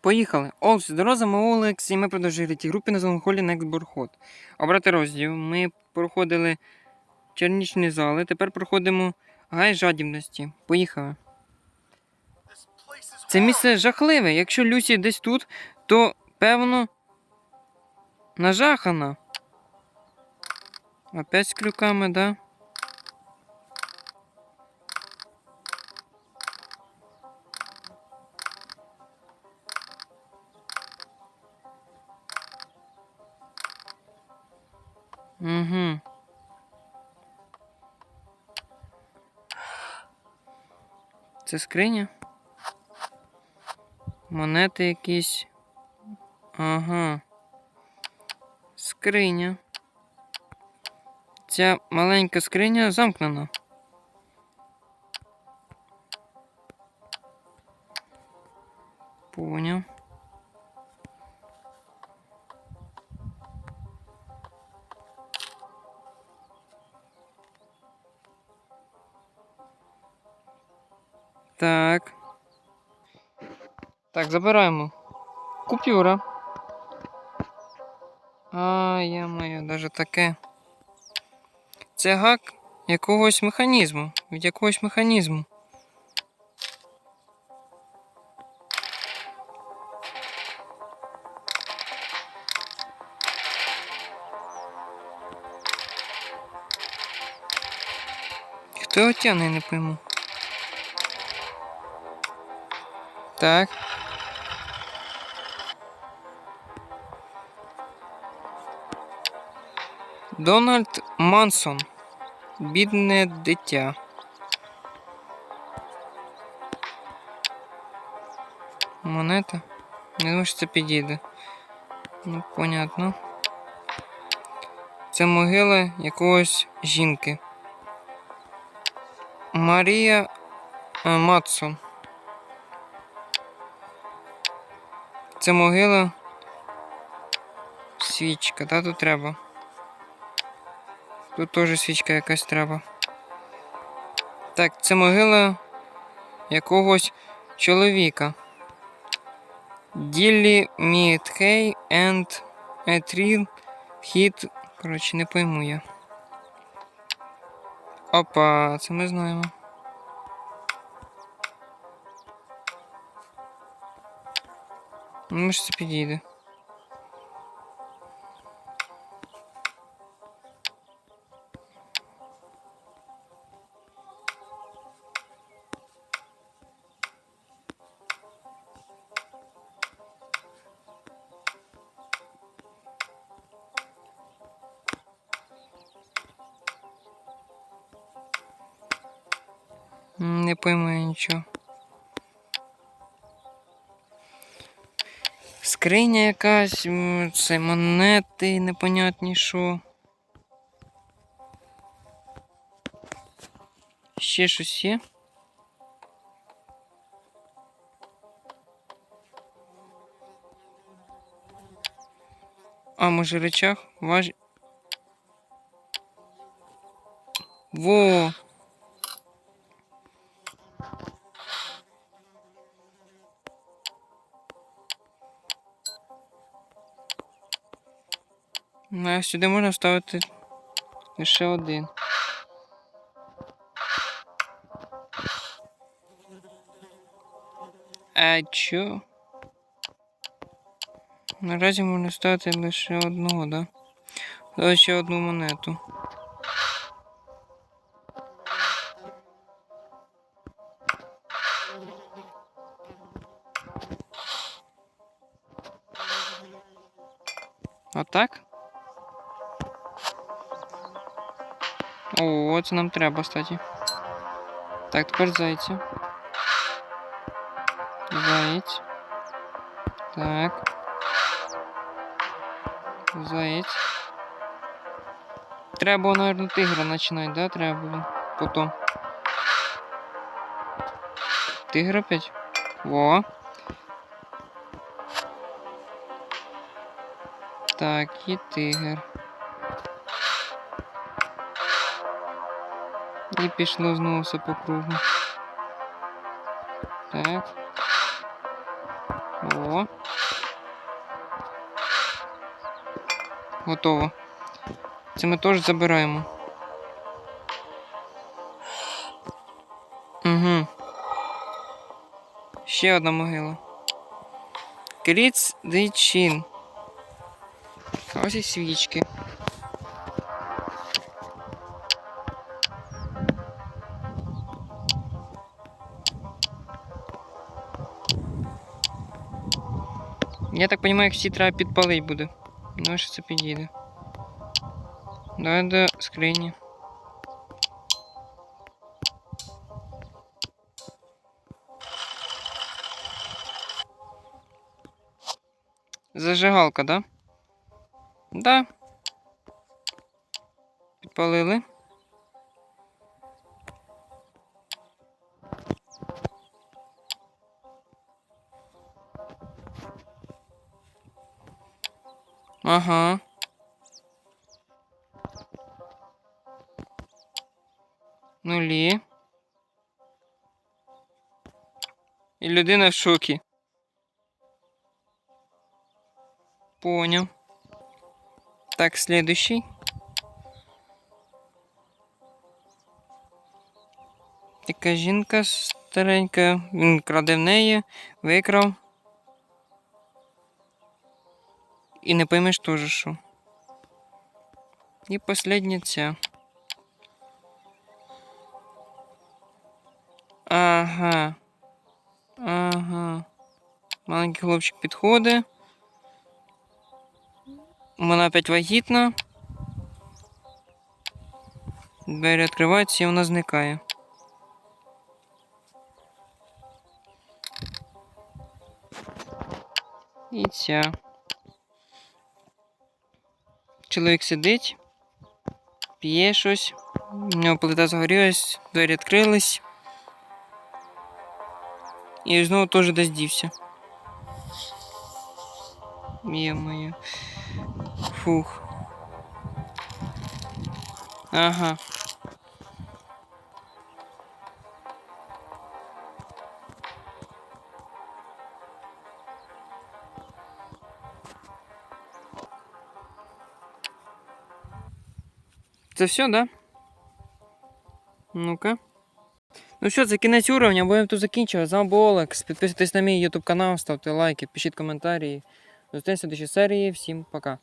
Поїхали. Олс, дороза, ми Олекс, і ми продовжили ті групи на зонголі Next Borhot. Обрати розділ. Ми проходили чернічні зали, тепер проходимо гай жадібності. Поїхали. Це місце жахливе. Якщо Люсі десь тут, то певно нажахана. Опять з крюками, да? Угу. Це скриня? Монети якісь. Ага. Скриня. Ця маленька скриня замкнена. Поняв. Так, забираємо. Купюра. А, я моя, даже таке. Це гак якогось механізму. Від якогось механізму. Хто його тягне, не пойму. Так. Дональд Мансон. Бідне дитя. Монета? Не думаю, що це підійде. Ну, понятно. Це могила якогось жінки. Марія е, Це могила. Свічка, да, тут треба. Тут теж свічка якась треба. Так, це могила якогось чоловіка. Діллі Мітхей and Етріл Хіт. Коротше, не пойму я. Опа, це ми знаємо. Ну, що це підійде. М, Не пойму я нічого. Скриня якась, це монети непонятні що. Ще щось є. А, може речах? Важ... Во! Ну, а сюди можна вставити лише один. А чо? Наразі можна вставити лише одного, да? Лише одну монету. Отак? О, це нам треба, кстати. Так, тепер зайці. Заєць. Так. Заєць. Треба було, наверное, тигра починати, да? Треба було. Потом. Тигр опять? Во. Так, і тигр. І пішло знову все по кругу. Так. О. Готово. Це ми теж забираємо. Угу. Ще одна могила. Кріц Дейчин. Ось і свічки. Я так розумію, як всі треба підпалити буде. Ну, що це підійде. Давай до скрині. Зажигалка, да? Да. Підпалили. Ага. Нулі. І людина в шокі. Понял. Так, следующий. Така жінка старенька. Він краде в неї, викрав. І не поймеш теж що. І последня ця. Ага. Ага. Маленький хлопчик підходить. Вона опять вагітна. Двері відкриваються і вона зникає. І ця. Чоловік сидить, п'є щось. У нього плита загорілась, двері відкрились. І знову теж десь дівся. Є моє. Фух. Ага. Це все, да? Ну-ка. Ну що, це кінець уровня, будемо тут закінчувати. З вами був Олекс. Підписуйтесь на мій YouTube канал, ставте лайки, пишіть коментарі. В следующій серії. Всім пока.